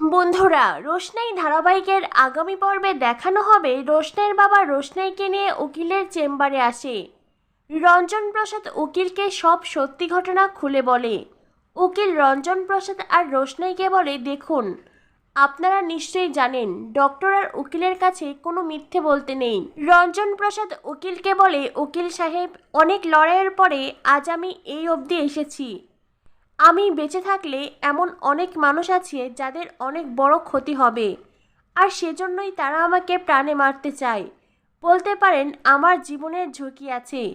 বন্ধুরা, রোশনাই ধারাবাহিকের আগামী পর্বে দেখানো হবে রোশনাইয়ের বাবা রোশনাইকে নিয়ে উকিলের চেম্বারে আসে। রঞ্জন প্রসাদ উকিলকে সব সত্যি ঘটনা খুলে বলে। উকিল রঞ্জন প্রসাদ আর রোশনাইকে বলে, দেখুন, আপনারা নিশ্চয়ই জানেন, ডক্টর আর উকিলের কাছে কোনো মিথ্যে বলতে নেই। রঞ্জন প্রসাদ উকিলকে বলে, উকিল সাহেব, অনেক লড়াইয়ের পরে আজ আমি এই অবধি এসেছি। আমি বেঁচে থাকলে এমন অনেক মানুষ আছে যাদের অনেক বড় ক্ষতি হবে। আর সেজন্যই তারা আমাকে প্রাণে মারতে চায়। বলতে পারেন, আমার জীবনের ঝুঁকি আছে।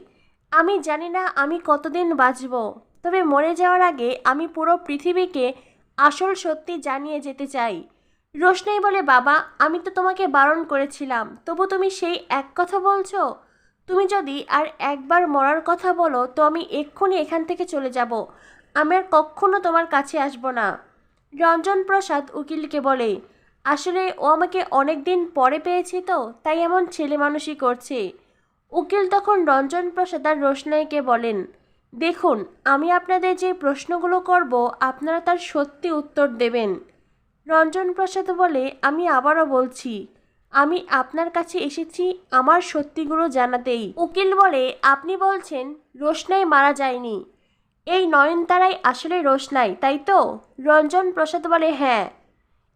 আমি জানি না আমি কতদিন বাঁচব। তবে মরে যাওয়ার আগে আমি পুরো পৃথিবীকে আসল সত্যি জানিয়ে যেতে চাই। রোশনাই বলে, বাবা, আমি তো তোমাকে বারণ করেছিলাম। তবু তুমি সেই এক কথা বলছো? তুমি যদি আর একবার মরার কথা বলো, তো আমি এক্ষুনি এখান থেকে চলে যাব। আমি আর কখনো তোমার কাছে আসব না। রঞ্জন প্রসাদ উকিলকে বলে, আসলে ও আমাকে অনেক দিন পরে পেয়েছে তো, তাই এমন ছেলে মানুষই করছে। উকিল তখন রঞ্জন প্রসাদ আর রোশনাইকে বলেন, দেখুন, আমি আপনাদের যে প্রশ্নগুলো করব, আপনারা তার সত্যি উত্তর দেবেন। রঞ্জন প্রসাদ বলে, আমি আবারও বলছি, আমি আপনার কাছে এসেছি আমার সত্যিগুলো জানাতেই। উকিল বলে, আপনি বলছেন রোশনাই মারা যায়নি। এই নয়নতারাই আসলে রোশনাই, তাই তো? রঞ্জন প্রসাদ বলে হ্যাঁ।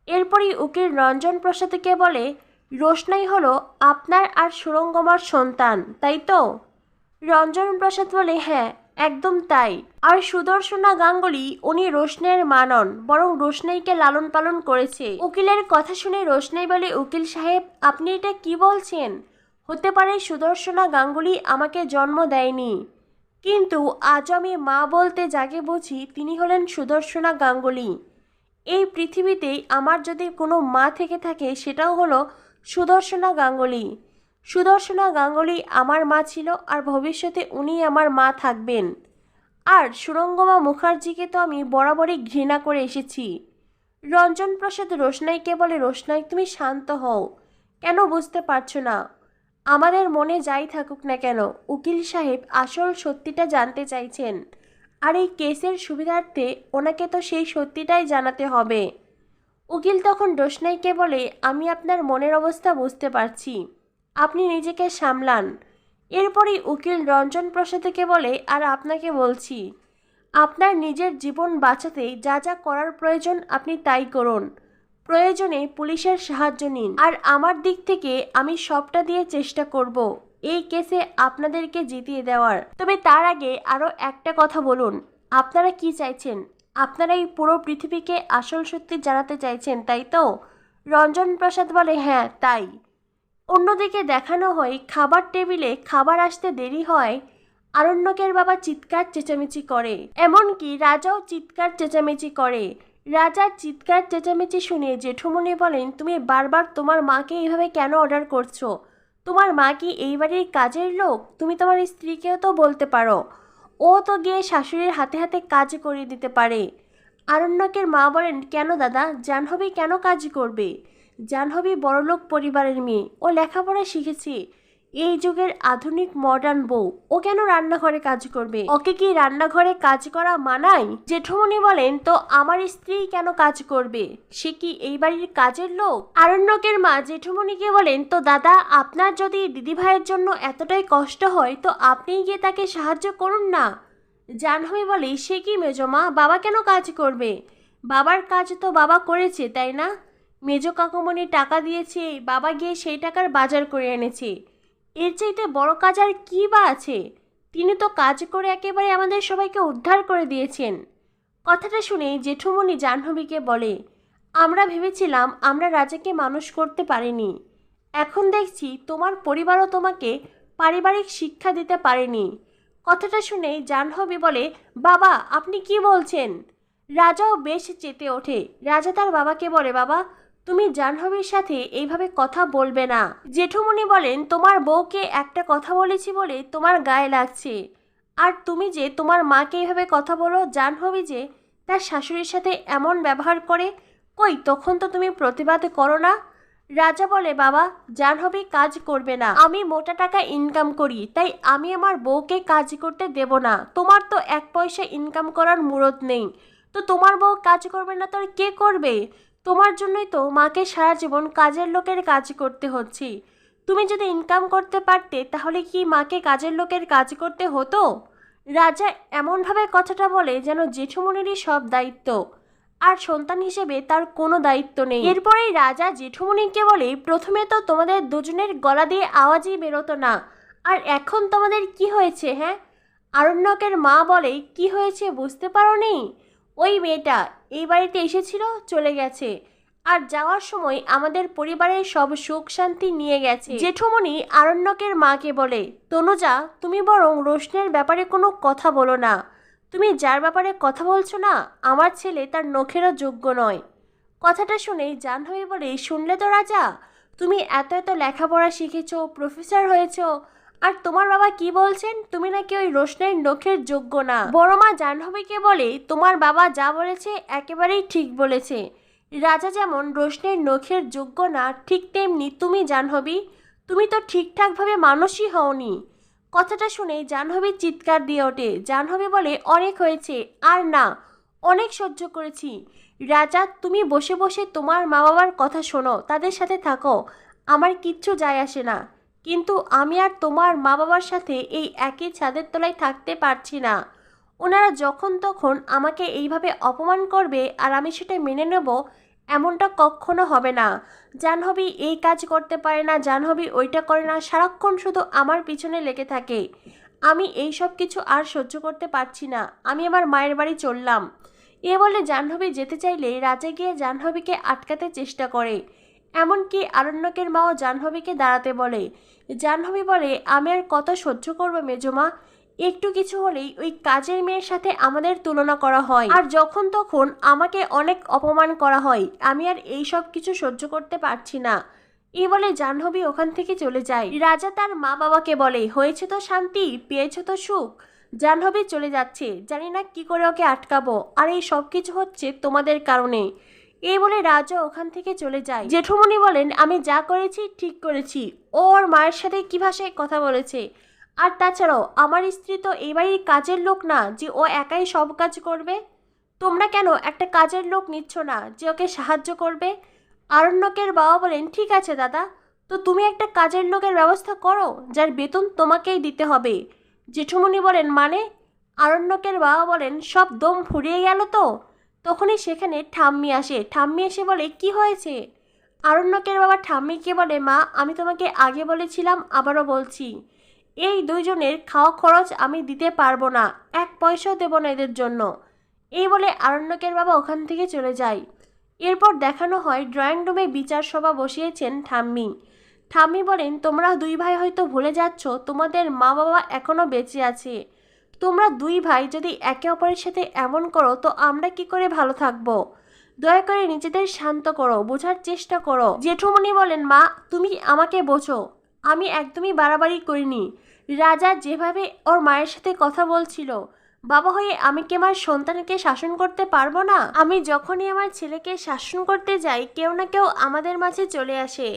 এরপরই উকিল রঞ্জন প্রসাদকে বলে, রোশনাই হলো আপনার আর সুরঙ্গমার সন্তান, তাই তো? রঞ্জন প্রসাদ বলে হ্যাঁ একদম তাই। আর সুদর্শনা গাঙ্গুলি, উনি রোশনাইয়ের মানন, বরং রোশনাইকে লালন পালন করেছে। উকিলের কথা শুনে রোশনাই বলে, উকিল সাহেব, আপনি এটা কি বলছেন? হতে পারে সুদর্শনা গাঙ্গুলি আমাকে জন্ম দেয়নি। কিন্তু আজ আমি মা বলতে যাকে বুঝি তিনি হলেন সুদর্শনা গাঙ্গুলি। এই পৃথিবীতেই আমার যদি কোনো মা থেকে থাকে সেটাও হলো সুদর্শনা গাঙ্গুলি। সুদর্শনা গাঙ্গুলি আমার মা ছিল আর ভবিষ্যতে উনি আমার মা থাকবেন। আর সুরঙ্গমা মুখার্জিকে তো আমি বরাবরই ঘৃণা করে এসেছি। রঞ্জন প্রসাদ রোশনাইকে বলে, রোশনাই, তুমি শান্ত হও। কেন বুঝতে পারছ না? আমাদের মনে যাই থাকুক না কেন, উকিল সাহেব আসল সত্যিটা জানতে চাইছেন। আর এই কেসের সুবিধার্থে ওনাকে তো সেই সত্যিটাই জানাতে হবে। উকিল তখন ডোসনাইকে বলে, আমি আপনার মনের অবস্থা বুঝতে পারছি। আপনি নিজেকে সামলান। এরপরই উকিল রঞ্জন প্রসাদকে বলে, আর আপনাকে বলছি, আপনার নিজের জীবন বাঁচাতে যা যা করার প্রয়োজন আপনি তাই করুন। প্রয়োজনে পুলিশের সাহায্য নিন। আর আমার দিক থেকে আমি সবটা দিয়ে চেষ্টা করব। এই কেসে আপনাদেরকে জিতিয়ে দেওয়ার। তবে তার আগে আরও একটা কথা বলুন। আপনারা কি চাইছেন? আপনারা এই পুরো পৃথিবীকে আসল সত্যি জানাতে চাইছেন, তাই তো? রঞ্জন প্রসাদ বলে হ্যাঁ তাই। অন্যদিকে দেখানো হয়, খাবার টেবিলে খাবার আসতে দেরি হয়, আরণ্যকের বাবা চিৎকার চেঁচামেচি করে। এমনকি রাজাও চিৎকার চেঁচামেচি করে। রাজার চিৎকার চেঁচামেচি শুনে জেঠুমনি বলেন, তুমি বারবার তোমার মাকে এইভাবে কেন অর্ডার করছ? তোমার মা কি এই বাড়ির কাজের লোক? তুমি তোমার স্ত্রীকেও তো বলতে পারো। ও তো গিয়ে শাশুড়ির হাতে হাতে কাজ করিয়ে দিতে পারে। আরণ্যকের মা বলেন, কেন দাদা? জাহ্নবী কেন কাজ করবে? জাহ্নবী বড়লোক পরিবারের মেয়ে। ও লেখাপড়া শিখেছে। এই যুগের আধুনিক মডার্ন বউ। ও কেন রান্নাঘরে কাজ করবে? ওকে কি রান্নাঘরে কাজ করা মানায়? জেঠুমনি বলেন, তো আমার স্ত্রী কেন কাজ করবে? সে কি এই বাড়ির কাজের লোক? আরণ্যকের মা জেঠুমনিকে বলেন, তো দাদা, আপনার যদি দিদিভাইয়ের জন্য এতটাই কষ্ট হয়, তো আপনিই গিয়ে তাকে সাহায্য করুন না। জাহ্নবী বলে, সে কি মেজমা বাবা কেন কাজ করবে? বাবার কাজ তো বাবা করেছে, তাই না? মেজ কাকুমণি টাকা দিয়েছে, বাবা গিয়ে সেই টাকার বাজার করে এনেছে। এর চাইতে বড় কাজ আর কী বা আছে? তিনি তো কাজ করে একেবারে আমাদের সবাইকে উদ্ধার করে দিয়েছেন। কথাটা শুনে জেঠুমণি জাহ্নবীকে বলে, আমরা ভেবেছিলাম আমরা রাজাকে মানুষ করতে পারিনি। এখন দেখছি তোমার পরিবারও তোমাকে পারিবারিক শিক্ষা দিতে পারেনি। কথাটা শুনে জাহ্নবী বলে, বাবা, আপনি কি বলছেন? রাজাও বেশ চেতে ওঠে। রাজা তার বাবাকে বলে, বাবা তুমি জাহ্নবীর সাথে এইভাবে কথা বলবে না। জেঠুমনি বলেন, তোমার বউকে একটা কথা বলেছি বলে তোমার গায়ে লাগছে। আর তুমি যে তোমার মাকে এইভাবে কথা বলো, জাহ্নবী যে তার শাশুড়ির সাথে এমন ব্যবহার করে, কই তখন তো তুমি প্রতিবাদ করো না? রাজা বলে, বাবা, জাহ্নবী কাজ করবে না। আমি মোটা টাকা ইনকাম করি, তাই আমি আমার বউকে কাজ করতে দেব না। তোমার তো এক পয়সা ইনকাম করার মুরত নেই। তো তোমার বউ কাজ করবে না, তো আর কে করবে? তোমার জন্যই তো মাকে সারা জীবন কাজের লোকের কাজ করতে হচ্ছে। তুমি যদি ইনকাম করতে পারতে, তাহলে কি মাকে কাজের লোকের কাজ করতে হতো? রাজা এমনভাবে কথাটা বলে যেন জেঠুমনিরই সব দায়িত্ব। আর সন্তান হিসেবে তার কোনো দায়িত্ব নেই। এরপরেই রাজা জেঠুমনিকে বলে, প্রথমে তো তোমাদের দুজনের গলা দিয়ে আওয়াজই বেরোতো না। আর এখন তোমাদের কি হয়েছে হ্যাঁ? আরণ্যকের মা বলে, কি হয়েছে বুঝতে পারো নি ওই মেয়েটা এই বাড়িতে এসেছিল, চলে গেছে। আর যাওয়ার সময় আমাদের পরিবারের সব সুখ শান্তি নিয়ে গেছে। জেঠুমনি আরণ্যকের মাকে বলে, তনুজা, তুমি বরং রোশনের ব্যাপারে কোনো কথা বলো না। তুমি যার ব্যাপারে কথা বলছো না, আমার ছেলে তার নখেরও যোগ্য নয়। কথাটা শুনেই জাহ্নবী বলে, শুনলে তো রাজা, তুমি এত এত লেখাপড়া শিখেছো প্রফেসর হয়েছো আর তোমার বাবা কি বলছেন? তুমি নাকি ওই রোশনের নখের যোগ্য না। বড় মা জাহ্নবীকে বলে, তোমার বাবা যা বলেছে একেবারেই ঠিক বলেছে। রাজা যেমন রোশনের নখের যোগ্য না, ঠিক তেমনি তুমি জাহ্নবী, তুমি তো ঠিকঠাকভাবে মানুষই হওনি। কথাটা শুনে জাহ্নবী চিৎকার দিয়ে ওঠে। জাহ্নবী বলে, অনেক হয়েছে, আর না, অনেক সহ্য করেছি। রাজা, তুমি বসে বসে তোমার মা বাবার কথা শোনো, তাদের সাথে থাকো, আমার কিচ্ছু যায় আসে না। কিন্তু আমি আর তোমার মা বাবার সাথে এই একই ছাদের তলায় থাকতে পারছি না। ওনারা যখন তখন আমাকে এইভাবে অপমান করবে আর আমি সেটা মেনে নেব এমনটা কখনো হবে না। জাহ্নবী এই কাজ করতে পারে না, জাহ্নবী ওইটা করে না, সারাক্ষণ শুধু আমার পিছনে লেগে থাকে। আমি এই সব কিছু আর সহ্য করতে পারছি না, আমি আমার মায়ের বাড়ি চললাম। এ বলে জাহ্নবী যেতে চাইলে রাজা গিয়ে জাহ্নবীকে আটকাতে চেষ্টা করে। এমনকি আরণ্যকের মাও জাহ্নবীকে দাঁড়াতে বলে। জাহ্নবী বলে, আমি আর কত সহ্য করব মেজমা? একটু কিছু হলেই ওই কাজের মেয়ের সাথে আমাদের তুলনা করা হয়। আর যখন তখন আমাকে অনেক অপমান করা হয়। আমি আর এই সব কিছু সহ্য করতে পারছি না। এই বলে জাহ্নবী ওখান থেকে চলে যায়। রাজা তার মা বাবাকে বলে, হয়েছে তো শান্তি, পেয়েছ তো সুখ। জাহ্নবী চলে যাচ্ছে। জানি না কি করে ওকে আটকাবো। আর এই সব কিছু হচ্ছে তোমাদের কারণে। এই বলে রাজা ওখান থেকে চলে যায়। জেঠুমনি বলেন, আমি যা করেছি, ঠিক করেছি। ওর মায়ের সাথে কি ভাষায় কথা বলেছে? আর তাছাড়াও, আমার স্ত্রী তো এই বাড়ির কাজের লোক না, যে ও একাই সব কাজ করবে? তোমরা কেন একটা কাজের লোক নিচ্ছ না, যে ওকে সাহায্য করবে? আরণ্যকের বাবা বলেন, ঠিক আছে দাদা, তো তুমি একটা কাজের লোকের ব্যবস্থা করো, যার বেতন তোমাকেই দিতে হবে। জেঠুমনি বলেন মানে? আরণ্যকের বাবা বলেন, সব দম ফুরিয়ে গেল তো? তখনই সেখানে ঠাম্মি আসে। ঠাম্মি এসে বলে, কি হয়েছে? আরণ্যকের বাবা ঠাম্মিকে বলে, মা, আমি তোমাকে আগে বলেছিলাম, আবারও বলছি। এই দুইজনের খাওয়া খরচ আমি দিতে পারব না। এক পয়সাও দেবো না এদের জন্য এই বলে আরণ্যকের বাবা ওখান থেকে চলে যায়। এরপর দেখানো হয়, ড্রয়িং রুমে বিচার সভা বসিয়েছেন ঠাম্মি। ঠাম্মি বলেন, তোমরা দুই ভাই হয়তো ভুলে যাচ্ছ, তোমাদের মা বাবা এখনও বেঁচে আছে। তোমরা দুই ভাই যদি একে অপরের সাথে এমন করো, তো আমরা কি করে ভালো থাকব? দয়া করে নিজেদের শান্ত করো, বোঝার চেষ্টা করো। জেঠুমনি বলেন, মা, তুমি আমাকে বোঝো। আমি একদমই বাড়াবাড়ি করিনি। রাজা যেভাবে ওর মায়ের সাথে কথা বলছিল, বাবা হয়ে আমি কি আমার সন্তানকে শাসন করতে পারব না? আমি যখনই আমার ছেলেকে শাসন করতে যাই, কেউ না কেউ আমাদের মাঝে চলে আসে।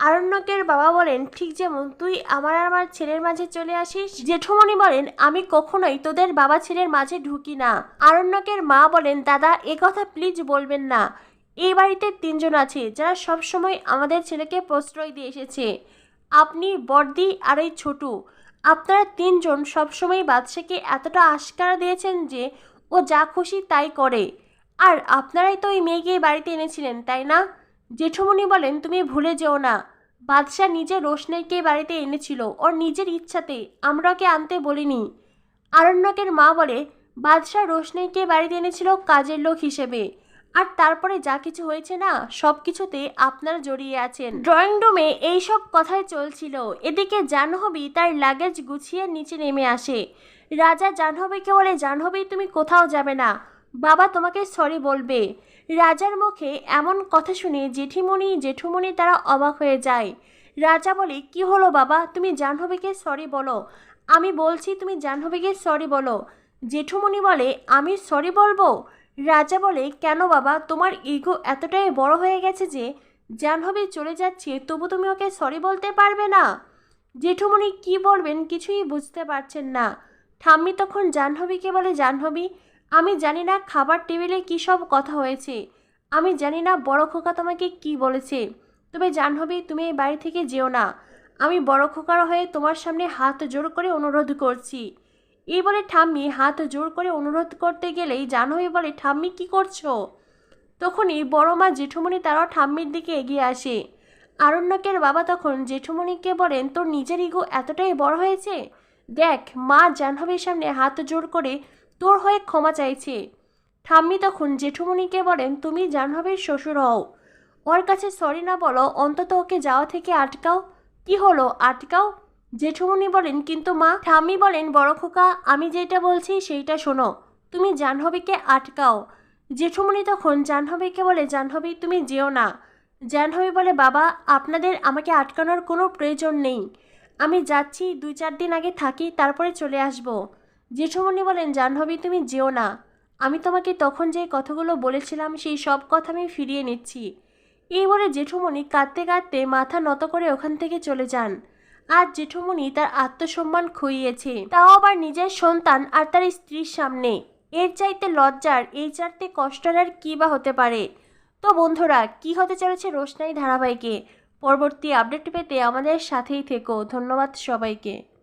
আরণ্যকের বাবা বলেন, ঠিক যেমন তুই আমার আর আমার ছেলের মাঝে চলে আসিস, জেঠুমণি বলেন, আমি কখনোই তোদের বাবা ছেলের মাঝে ঢুকি না। আরণ্যকের মা বলেন, দাদা, এ কথা প্লিজ বলবেন না। এই বাড়িতে তিনজন আছে, যারা সবসময় আমাদের ছেলেকে প্রশ্রয় দিয়ে এসেছে। আপনি বর্দি আর এই ছোটু। আপনারা তিনজন সবসময় বাদশাকে এতটা আশকারা দিয়েছেন যে ও যা খুশি তাই করে। আর আপনারাই তো ওই মেয়েকে বাড়িতে এনেছিলেন, তাই না? জেঠুমনি বলেন, তুমি ভুলে যেও না। বাদশাহ নিজে রোশনাইকে বাড়িতে এনেছিল। ওর নিজের ইচ্ছাতে আমরা ওকে আনতে বলিনি। আরণ্যকের মা বলে, বাদশাহ রোশনাইকে বাড়িতে এনেছিল কাজের লোক হিসেবে। আর তারপরে যা কিছু হয়েছে না, সব কিছুতে আপনারা জড়িয়ে আছেন। ড্রয়িং রুমে এই সব কথাই চলছিল। এদিকে জাহ্নবী তার লাগেজ গুছিয়ে নিচে নেমে আসে। রাজা জাহ্নবীকে বলে, জাহ্নবী, তুমি কোথাও যাবে না। বাবা তোমাকে সরি বলবে। রাজার মুখে এমন কথা শুনে জেঠিমণি, জেঠুমণি তারা অবাক হয়ে যায়। রাজা বলে, কি হলো বাবা? তুমি জাহ্নবীকে সরি বলো। আমি বলছি তুমি জাহ্নবীকে সরি বলো। জেঠুমণি বলে, আমি সরি বলব? রাজা বলে, কেন বাবা? তোমার ইগো এতটাই বড় হয়ে গেছে যে, জাহ্নবী চলে যাচ্ছে, তবু তুমি ওকে সরি বলতে পারবে না। জেঠুমণি কি বলবেন কিছুই বুঝতে পারছেন না। ঠাম্মি তখন জাহ্নবীকে বলে, জাহ্নবী আমি জানি না খাবার টেবিলে কী সব কথা হয়েছে। আমি জানি না বড় খোকা তোমাকে কি বলেছে। তবে জাহ্নবী, তুমি এই বাড়ি থেকে যেও না। আমি বড় খোকার হয়ে তোমার সামনে হাত জোর করে অনুরোধ করছি। এই বলে ঠাম্মি হাত জোর করে অনুরোধ করতে গেলেই জাহ্নবী বলে, ঠাম্মি, কি করছ? তখনই বড় মা জেঠুমণি তারাও ঠাম্মির দিকে এগিয়ে আসে। আরণ্যকের বাবা তখন জেঠুমণিকে বলেন, তোর নিজের ইগো এতটাই বড় হয়েছে? দেখ, মা জাহ্নবীর সামনে হাত জোর করে তোর হয়ে ক্ষমা চাইছে। ঠাম্মি তখন জেঠুমণিকে বলেন, তুমি জাহ্নবীর শ্বশুর হও। ওর কাছে সরি না বলো, অন্তত ওকে যাওয়া থেকে আটকাও। কি হলো? আটকাও? জেঠুমণি বলেন, কিন্তু মা, ঠাম্মি বলেন, বড় খোকা, আমি যেটা বলছি সেইটা শোনো। তুমি জাহ্নবীকে আটকাও। জেঠুমণি তখন জাহ্নবীকে বলে, জাহ্নবী, তুমি যেও না। জাহ্নবী বলে, বাবা, আপনাদের আমাকে আটকানোর কোনো প্রয়োজন নেই। আমি যাচ্ছি, দুই চার দিন আগে থাকি, তারপরে চলে আসব। জেঠুমণি বলেন, জাহ্নবী, তুমি যেও না। আমি তোমাকে তখন যে কথাগুলো বলেছিলাম, সেই সব কথা আমি ফিরিয়ে নিচ্ছি। এই বলে জেঠুমণি কাঁদতে কাঁদতে মাথা নত করে ওখান থেকে চলে যান। আর জেঠুমণি তার আত্মসম্মান খুইয়েছে। তাও আবার নিজের সন্তান আর তার স্ত্রীর সামনে। এর চাইতে লজ্জার, এই চারতে কষ্টের আর কী বা হতে পারে? তো বন্ধুরা, কি হতে চলেছে রোশনাই ধারাবাহিকে? পরবর্তী আপডেট পেতে আমাদের সাথেই থেকো। ধন্যবাদ সবাইকে।